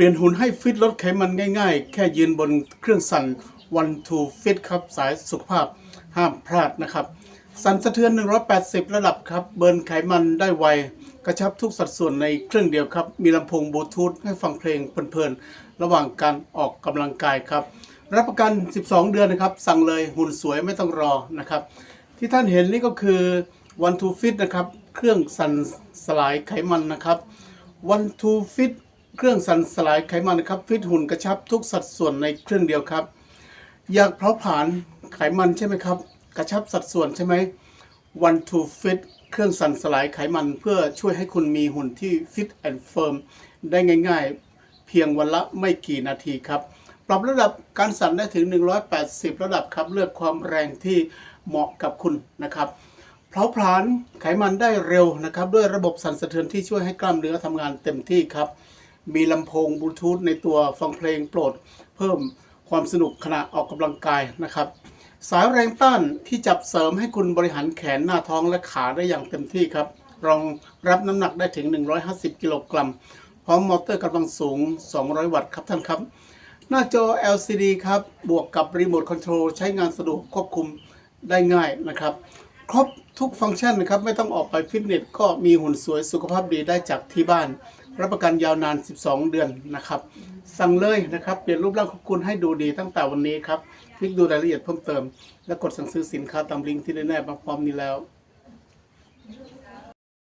ปลี่ยนหุ่นให้ฟิตลดไขมันง่ายๆ แค่ยืนบนเครื่องสั่น one two fit ครับสายสุขภาพห้ามพลาดนะครับ สั่นสะเทือน 180 ระดับครับ เบิร์นไขมันได้ไว กระชับทุกสัดส่วนในเครื่องเดียวครับ มีลำโพงบลูทูธให้ฟังเพลงเพลินๆ ระหว่างการออกกำลังกายครับ รับประกัน 12 เดือนนะครับ สั่งเลยหุ่นสวยไม่ต้องรอนะครับ ที่ท่านเห็นนี่ก็คือ one two fit นะครับ เครื่องสั่นสลายไขมันนะครับ one two fit เครื่องสั่นสลายไขมันนะครับฟิตหุ่นกระชับทุกสัดส่วนในเครื่องเดียวครับ อยากเผาผลาญไขมันใช่ไหมครับ กระชับสัดส่วนใช่ไหม one two fit เครื่องสั่นสลายไขมันเพื่อช่วยให้คุณมีหุ่นที่ fit and firm ได้ง่าย ๆ เพียงวันละไม่กี่นาทีครับ ปรับระดับการสั่นได้ถึง 180 ระดับครับ เลือกความแรงที่เหมาะกับคุณนะครับเผาผลาญไขมันได้เร็วนะครับ ด้วยระบบสั่นสะเทือนที่ช่วยให้กล้ามเนื้อทำงานเต็มที่ครับ มีลำโพงบลูทูธในตัวฟังเพลงโปรด เพิ่มความสนุกขณะออกกำลังกายนะครับ สายแรงต้านที่จับเสริมให้คุณบริหารแขนหน้าท้องและขาได้อย่างเต็มที่ครับ รองรับน้ำหนักได้ถึง 150 กิโลกรัม พร้อมมอเตอร์กำลังสูง 200 วัตต์ครับท่านครับ หน้าจอ LCD ครับ บวกกับรีโมทคอนโทรลใช้งานสะดวกควบคุมได้ง่ายนะครับ ครบทุกฟังก์ชันนะครับ ไม่ต้องออกไปฟิตเนสก็มีหุ่นสวยสุขภาพดีได้จากที่บ้าน รับประกันยาวนาน 12 เดือนนะครับ สั่งเลยนะครับ เปลี่ยนรูปร่างของคุณให้ดูดีตั้งแต่วันนี้ครับคลิกดูรายละเอียดเพิ่มเติม และกดสั่งซื้อสินค้าตามลิงก์ที่ได้แนบมาพร้อมนี้แล้ว